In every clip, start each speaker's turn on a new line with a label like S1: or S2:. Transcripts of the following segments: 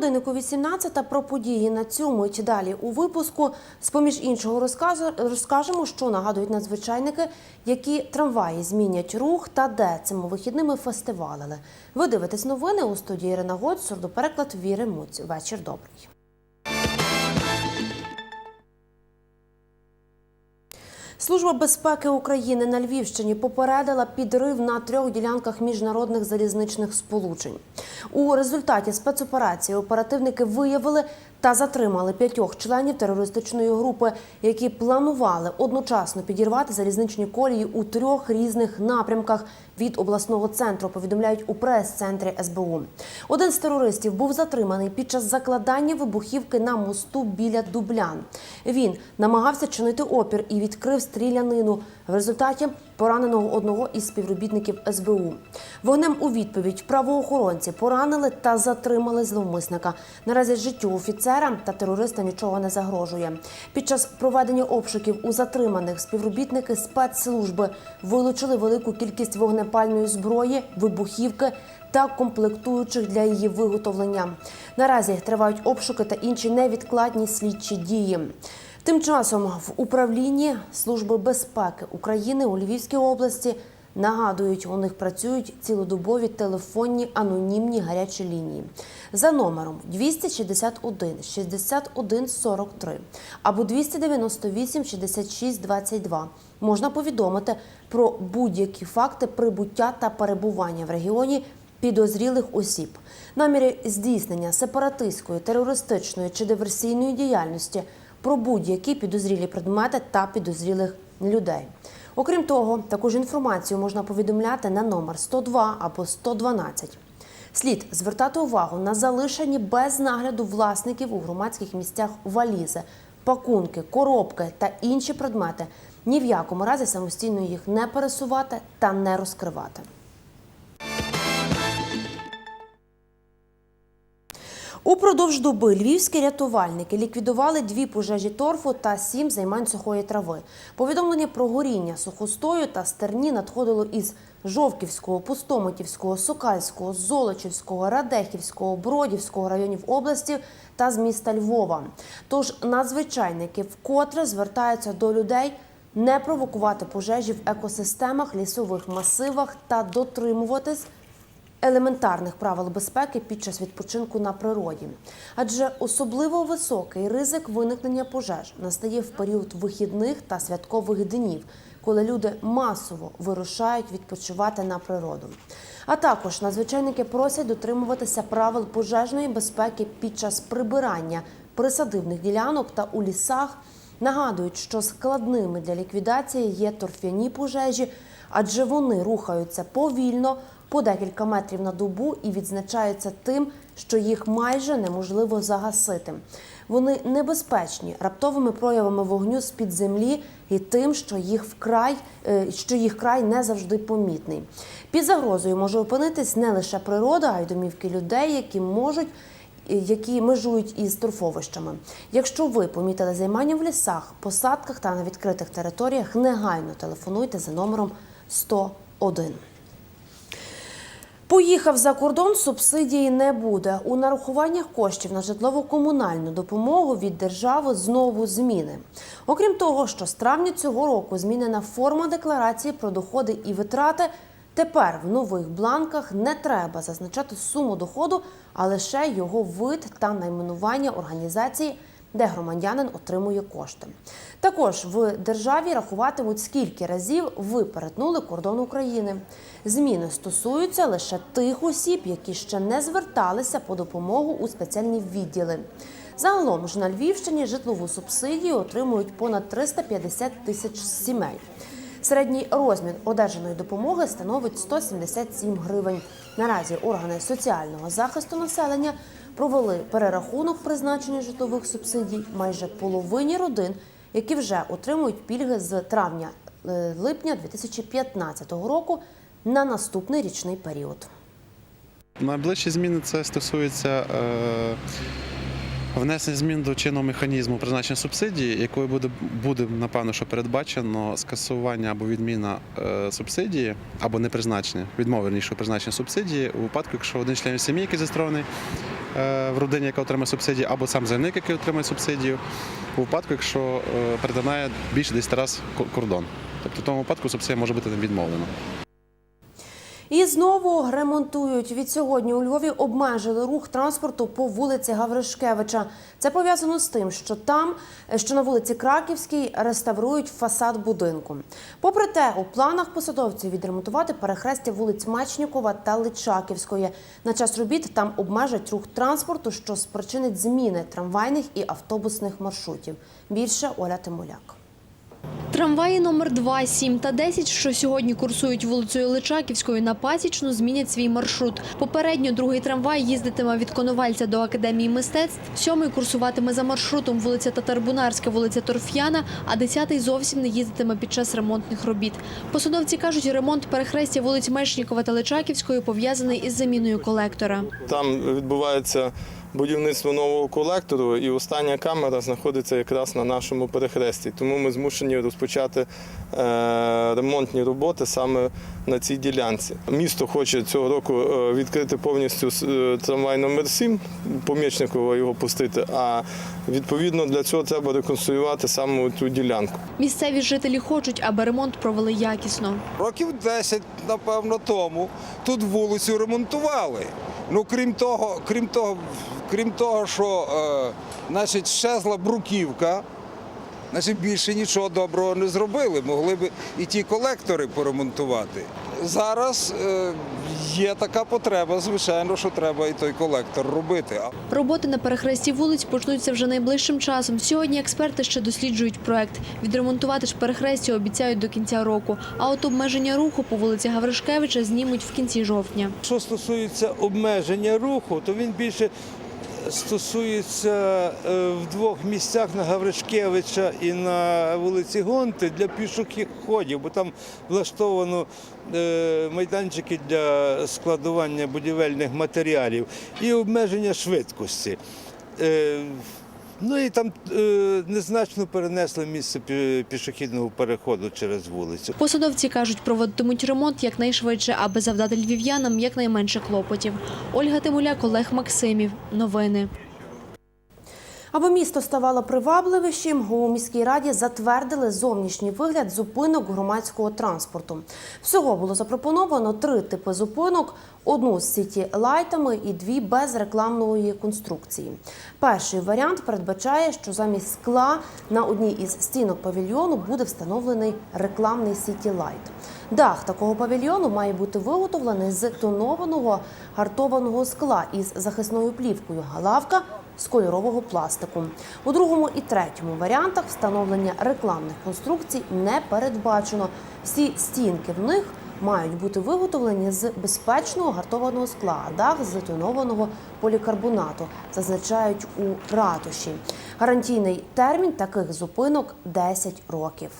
S1: годиннику 18 про події на цьому і далі у випуску. З поміж іншого розказу- розкажемо, що нагадують надзвичайники, які трамваї змінять рух та де цими вихідними фестивалили. Ви дивитесь новини у студії Ірина Гоць, сурдопереклад Віри Муць. Вечір добрий. Служба безпеки України на Львівщині попередила підрив на трьох ділянках міжнародних залізничних сполучень. У результаті спецоперації оперативники виявили та затримали п'ятьох членів терористичної групи, які планували одночасно підірвати залізничні колії у трьох різних напрямках від обласного центру. Повідомляють у прес-центрі СБУ. Один з терористів був затриманий під час закладання вибухівки на мосту біля Дублян. Він намагався чинити опір і відкрив стрілянину. В результаті пораненого одного із співробітників СБУ. Вогнем у відповідь правоохоронці поранили та затримали зловмисника. Наразі життю офіцера та терориста нічого не загрожує. Під час проведення обшуків у затриманих співробітники спецслужби вилучили велику кількість вогнепальної зброї, вибухівки та комплектуючих для її виготовлення. Наразі тривають обшуки та інші невідкладні слідчі дії. Тим часом в управлінні Служби безпеки України у Львівській області нагадують, у них працюють цілодобові телефонні анонімні гарячі лінії за номером 261 61 43 або 298 66 22. Можна повідомити про будь-які факти прибуття та перебування в регіоні підозрілих осіб, наміри здійснення сепаратистської, терористичної чи диверсійної діяльності, про будь-які підозрілі предмети та підозрілих людей. Окрім того, таку ж інформацію можна повідомляти на номер 102 або 112. Слід звертати увагу на залишені без нагляду власників у громадських місцях валізи, пакунки, коробки та інші предмети. Ні в якому разі самостійно їх не пересувати та не розкривати. Упродовж доби львівські рятувальники ліквідували дві пожежі торфу та сім займань сухої трави. Повідомлення про горіння сухостою та стерні надходило із Жовківського, Пустомитівського, Сокальського, Золочівського, Радехівського, Бродівського районів області та з міста Львова. Тож надзвичайники вкотре звертаються до людей не провокувати пожежі в екосистемах, лісових масивах та дотримуватись елементарних правил безпеки під час відпочинку на природі, адже особливо високий ризик виникнення пожеж настає в період вихідних та святкових днів, коли люди масово вирушають відпочивати на природу. А також надзвичайники просять дотримуватися правил пожежної безпеки під час прибирання присадибних ділянок та у лісах. Нагадують, що складними для ліквідації є торфяні пожежі, адже вони рухаються повільно по декілька метрів на добу і відзначаються тим, що їх майже неможливо загасити. Вони небезпечні раптовими проявами вогню з під землі і тим, що їх вкрай е, що їх край не завжди помітний. Під загрозою може опинитись не лише природа, а й домівки людей, які можуть які межують із торфовищами. Якщо ви помітили займання в лісах, посадках та на відкритих територіях, негайно телефонуйте за номером 101. Поїхав за кордон, субсидії не буде. У нарахуваннях коштів на житлово-комунальну допомогу від держави знову зміни. Окрім того, що з травня цього року змінена форма декларації про доходи і витрати. Тепер в нових бланках не треба зазначати суму доходу, а лише його вид та найменування організації, де громадянин отримує кошти. Також в державі рахуватимуть, скільки разів ви перетнули кордон України. Зміни стосуються лише тих осіб, які ще не зверталися по допомогу у спеціальні відділи. Загалом ж на Львівщині житлову субсидію отримують понад 350 тисяч сімей. Середній розмір одержаної допомоги становить 177 гривень. Наразі органи соціального захисту населення провели перерахунок призначення житлових субсидій майже половині родин, які вже отримують пільги з травня-липня 2015 року на наступний річний період.
S2: Найближчі зміни це стосується е, внесення змін до чинного механізму призначення субсидії, якою буде, буде напевно, що передбачено скасування або відміна е, субсидії, або не призначення, відмови призначення субсидії у випадку, якщо один член сім'ї, який зареєстрований, е, в родині, яка отримає субсидію, або сам заявник, який отримає субсидію, у випадку, якщо е, перетинає більше 10 разів кордон. Тобто в тому випадку субсидія може бути відмовлена.
S1: І знову ремонтують. Від сьогодні у Львові обмежили рух транспорту по вулиці Гавришкевича. Це пов'язано з тим, що там, що на вулиці Краківській, реставрують фасад будинку. Попри те, у планах посадовців відремонтувати перехрестя вулиць Мечнікова та Личаківської. На час робіт там обмежать рух транспорту, що спричинить зміни трамвайних і автобусних маршрутів. Більше Оля Тимуляк.
S3: Трамваї номер 2, 7 та 10, що сьогодні курсують вулицею Личаківською на Пасічну, змінять свій маршрут. Попередньо другий трамвай їздитиме від Коновальця до Академії мистецтв, сьомий курсуватиме за маршрутом вулиця Татарбунарська, вулиця Торф'яна, а десятий зовсім не їздитиме під час ремонтних робіт. Посадовці кажуть, ремонт перехрестя вулиць Мечнікова та Личаківської пов'язаний із заміною колектора.
S4: Там відбувається будівництво нового колектору, і остання камера знаходиться якраз на нашому перехресті. Тому ми змушені розпочати е, ремонтні роботи саме на цій ділянці. Місто хоче цього року е, відкрити повністю е, трамвай номер 7 помічникова його пустити. А відповідно для цього треба реконструювати саме цю ділянку.
S3: Місцеві жителі хочуть, аби ремонт провели якісно.
S5: Років 10, напевно, тому тут вулицю ремонтували. Ну, крім того, крім того, крім того, що е, значить, щезла бруківка, значить, більше нічого доброго не зробили. Могли б і ті колектори поремонтувати. Зараз е, є така потреба, звичайно, що треба і той колектор робити.
S3: Роботи на перехресті вулиць почнуться вже найближчим часом. Сьогодні експерти ще досліджують проект. Відремонтувати ж перехрестя обіцяють до кінця року. А от обмеження руху по вулиці Гавришкевича знімуть в кінці жовтня.
S6: Що стосується обмеження руху, то він більше стосується е, в двох місцях на Гавришкевича і на вулиці Гонти для пішоходів, бо там влаштовано е, майданчики для складування будівельних матеріалів і обмеження швидкості. Ну і там е, незначно перенесли місце пі- пішохідного переходу через вулицю.
S3: Посадовці кажуть, проводитимуть ремонт якнайшвидше, аби завдати львів'янам якнайменше клопотів. Ольга Тимуляк, Олег Максимів. Новини.
S1: Аби місто ставало привабливішим, у міській раді затвердили зовнішній вигляд зупинок громадського транспорту. Всього було запропоновано три типи зупинок: одну з сіті лайтами і дві без рекламної конструкції. Перший варіант передбачає, що замість скла на одній із стінок павільйону буде встановлений рекламний сіті лайт. Дах такого павільйону має бути виготовлений з тонованого гартованого скла із захисною плівкою, а лавка з кольорового пластику. У другому і третьому варіантах встановлення рекламних конструкцій не передбачено. Всі стінки в них мають бути виготовлені з безпечного гартованого скла, а дах з тонованого полікарбонату, зазначають у ратуші. Гарантійний термін таких зупинок 10 років.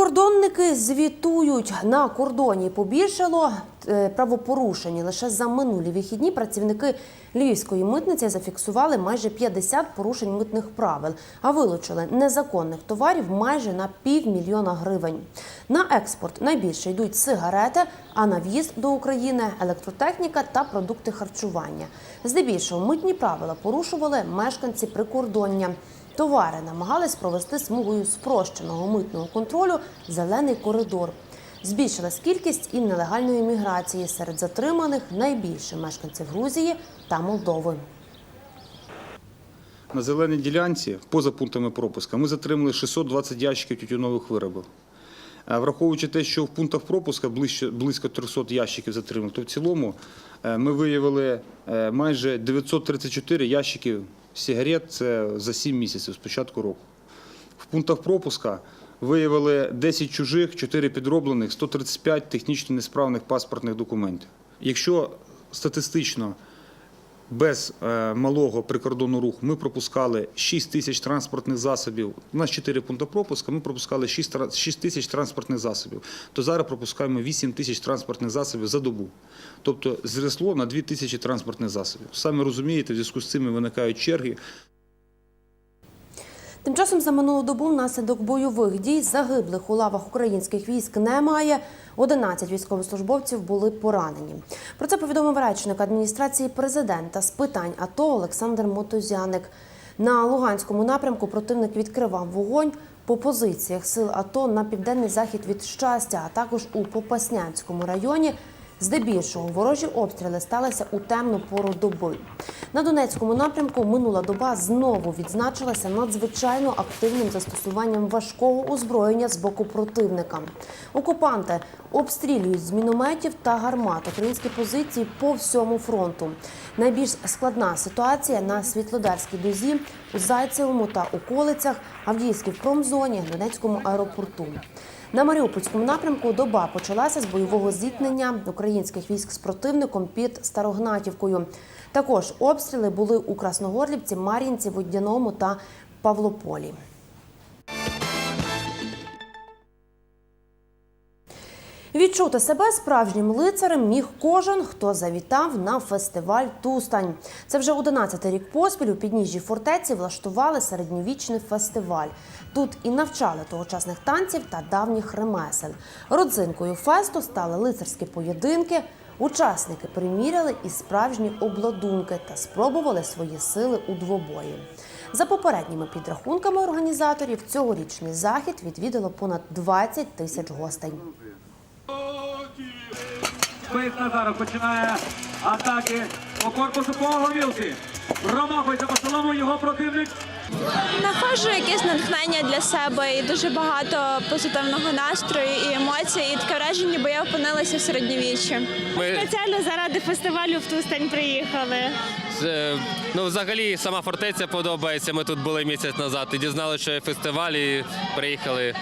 S1: Прикордонники звітують на кордоні. Побільшало е, правопорушень. Лише за минулі вихідні працівники львівської митниці зафіксували майже 50 порушень митних правил, а вилучили незаконних товарів майже на півмільйона гривень. На експорт найбільше йдуть сигарети, а на в'їзд до України електротехніка та продукти харчування. Здебільшого митні правила порушували мешканці прикордоння. Товари намагались провести смугою спрощеного митного контролю зелений коридор. Збільшилась кількість і нелегальної міграції серед затриманих найбільше мешканців Грузії та Молдови.
S7: На зеленій ділянці, поза пунктами пропуска, ми затримали 620 ящиків тютюнових виробів. Е, Враховуючи те, що в пунктах пропуска близько 300 ящиків затримано, то в цілому е, ми виявили е, майже 934 ящиків сигарет це за 7 місяців з початку року. В пунктах пропуска виявили 10 чужих, 4 підроблених, 135 технічно несправних паспортних документів. Якщо статистично без е, малого прикордонного руху ми пропускали 6 тисяч транспортних засобів. У нас 4 пункти пропуска, ми пропускали 6, тра- 6 тисяч транспортних засобів. То зараз пропускаємо 8 тисяч транспортних засобів за добу. Тобто зросло на 2 тисячі транспортних засобів. Самі розумієте, в зв'язку з цим виникають черги.
S1: Тим часом за минулу добу внаслідок бойових дій загиблих у лавах українських військ немає. 11 військовослужбовців були поранені. Про це повідомив речник адміністрації президента з питань АТО Олександр Мотузяник. На Луганському напрямку противник відкривав вогонь по позиціях сил АТО на південний захід від щастя, а також у Попаснянському районі. Здебільшого ворожі обстріли сталися у темну пору доби. На Донецькому напрямку минула доба знову відзначилася надзвичайно активним застосуванням важкого озброєння з боку противника. Окупанти обстрілюють з мінометів та гармат українські позиції по всьому фронту. Найбільш складна ситуація на Світлодарській дозі, у Зайцевому та околицях, Авдіївській промзоні, Донецькому аеропорту. На Маріупольському напрямку доба почалася з бойового зіткнення українських військ з противником під Старогнатівкою. Також обстріли були у Красногорлівці, Мар'їнці, Водяному та Павлополі. Відчути себе справжнім лицарем міг кожен, хто завітав на фестиваль Тустань. Це вже 11-й рік поспіль у підніжжі фортеці влаштували середньовічний фестиваль. Тут і навчали тогочасних танців та давніх ремесел. Родзинкою фесту стали лицарські поєдинки. Учасники приміряли і справжні обладунки та спробували свої сили у двобої. За попередніми підрахунками організаторів, цьогорічний захід відвідало понад 20 тисяч гостей.
S8: Спис Назаров починає атаки по корпусу по горілки. Промахується по солому його противник.
S9: Знаходжу якесь натхнення для себе і дуже багато позитивного настрою і емоцій. І таке враження, ніби я опинилася в середньовіччі.
S10: Ми
S9: Спеціально заради фестивалю в Тустань приїхали.
S10: е, ну, взагалі сама фортеця подобається. Ми тут були місяць назад і дізналися, що є фестиваль, і приїхали.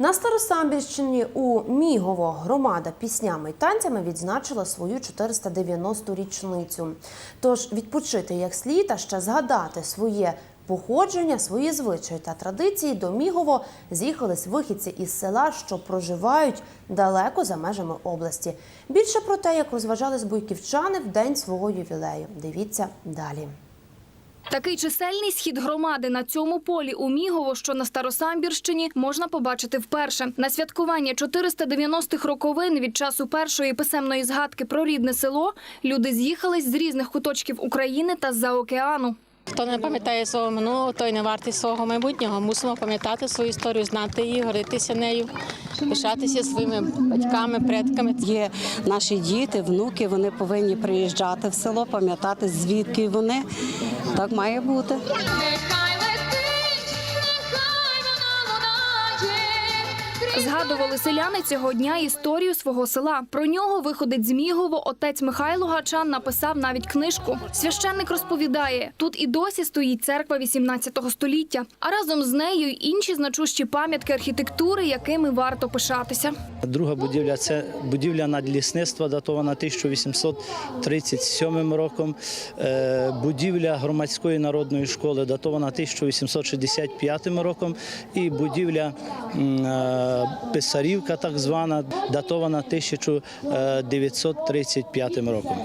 S1: На Старосамбірщині у Мігово громада піснями й танцями відзначила свою 490-ту річницю. Тож відпочити як слід, а ще згадати своє походження, свої звичаї та традиції до Мігово з'їхались вихідці із села, що проживають далеко за межами області. Більше про те, як розважались бойківчани в день свого ювілею. Дивіться далі.
S11: Такий чисельний схід громади на цьому полі у Мігово, що на Старосамбірщині, можна побачити вперше. На святкування 490-х роковин від часу першої писемної згадки про рідне село люди з'їхались з різних куточків України та з-за океану.
S12: Хто не пам'ятає свого минулого, той не вартий свого майбутнього. Мусимо пам'ятати свою історію, знати її, гордитися нею, пишатися своїми батьками, предками.
S13: Є наші діти, внуки, вони повинні приїжджати в село, пам'ятати, звідки вони. Так має бути.
S11: Згадували селяни цього дня історію свого села. Про нього виходить з Мігово. Отець Михайло Гачан написав навіть книжку. Священник розповідає: тут і досі стоїть церква 18 століття, а разом з нею й інші значущі пам'ятки архітектури, якими варто пишатися.
S14: Друга будівля це будівля надлісництва, датована 1837 роком. Е, Будівля громадської народної школи датована 1865 роком. І будівля е, Писарівка, так звана, датована 1935 роком.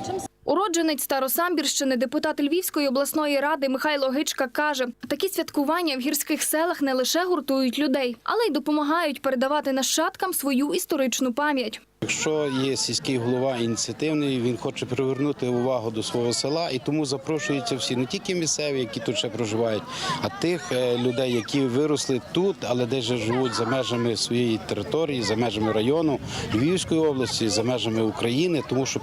S11: Уродженець Старосамбірщини, депутат Львівської обласної ради Михайло Гичка каже: такі святкування в гірських селах не лише гуртують людей, але й допомагають передавати нащадкам свою історичну пам'ять.
S15: Якщо є сільський голова ініціативний, він хоче привернути увагу до свого села, і тому запрошуються всі, не тільки місцеві, які тут ще проживають, а тих е, людей, які виросли тут, але десь же живуть за межами своєї території, за межами району Львівської області, за межами України, тому що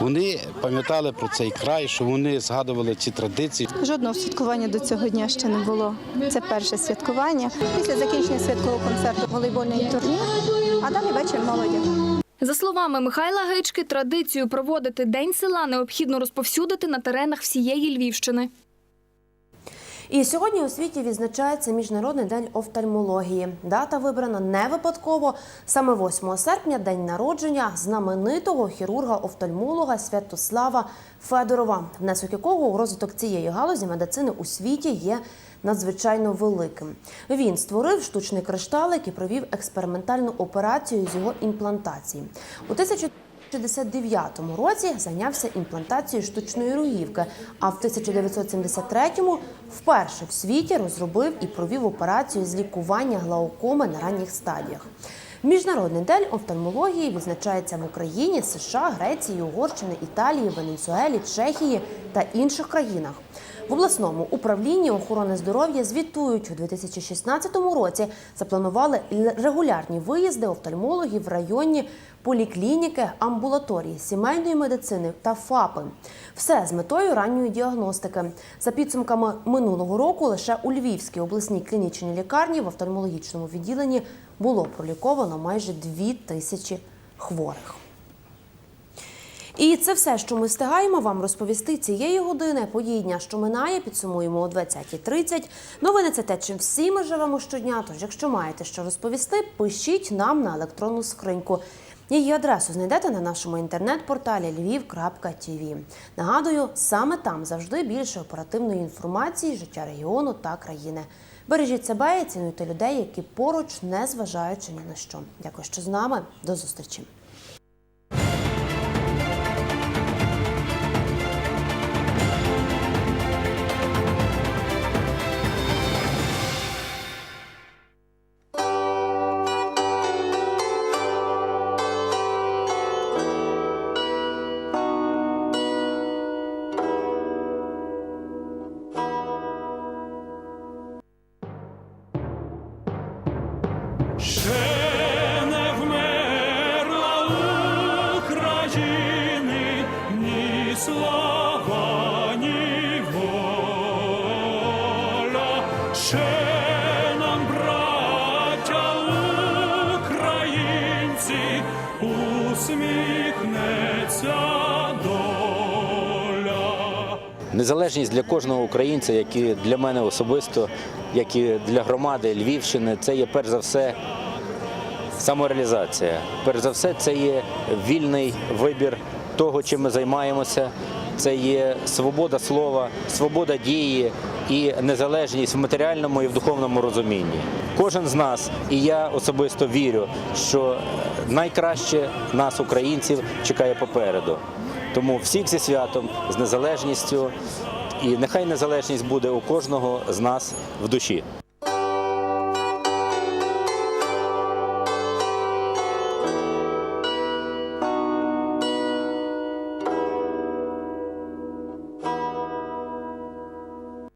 S15: вони пам'ятали про цей край, що вони згадували ці традиції.
S9: Жодного святкування до цього дня ще не було. Це перше святкування. Після закінчення святкового концерту волейбольний турнір, а далі вечір молоді.
S11: За словами Михайла Гички, традицію проводити День села необхідно розповсюдити на теренах всієї Львівщини.
S1: І сьогодні у світі відзначається Міжнародний день офтальмології. Дата вибрана не випадково. Саме 8 серпня день народження знаменитого хірурга-офтальмолога Святослава Федорова, внесок якого у розвиток цієї галузі медицини у світі є надзвичайно великим. Він створив штучний кришталик і провів експериментальну операцію з його імплантації. У 1969 році зайнявся імплантацією штучної рогівки, а в 1973-му вперше в світі розробив і провів операцію з лікування глаукоми на ранніх стадіях. Міжнародний день офтальмології відзначається в Україні, США, Греції, Угорщини, Італії, Венесуелі, Чехії та інших країнах. В обласному управлінні охорони здоров'я звітують у 2016 році. Запланували регулярні виїзди офтальмологів в районні поліклініки, амбулаторії, сімейної медицини та ФАПи. Все з метою ранньої діагностики. За підсумками минулого року лише у Львівській обласній клінічній лікарні в офтальмологічному відділенні було проліковано майже дві тисячі хворих. І це все, що ми встигаємо вам розповісти цієї години. Події дня, що минає, підсумуємо о 20.30. Новини це те, чим всі ми живемо щодня. Тож, якщо маєте що розповісти, пишіть нам на електронну скриньку. Її адресу знайдете на нашому інтернет-порталі lviv.tv. Нагадую, саме там завжди більше оперативної інформації, життя регіону та країни. Бережіть себе і цінуйте людей, які поруч, не зважаючи ні на що. Дякую, що з нами. До зустрічі.
S16: Незалежність для кожного українця, як і для мене особисто, як і для громади Львівщини, це є перш за все самореалізація. Перш за все, це є вільний вибір того, чим ми займаємося. Це є свобода слова, свобода дії і незалежність в матеріальному і в духовному розумінні. Кожен з нас, і я особисто вірю, що найкраще нас, українців, чекає попереду. Тому всіх зі святом, з незалежністю, і нехай незалежність буде у кожного з нас в душі.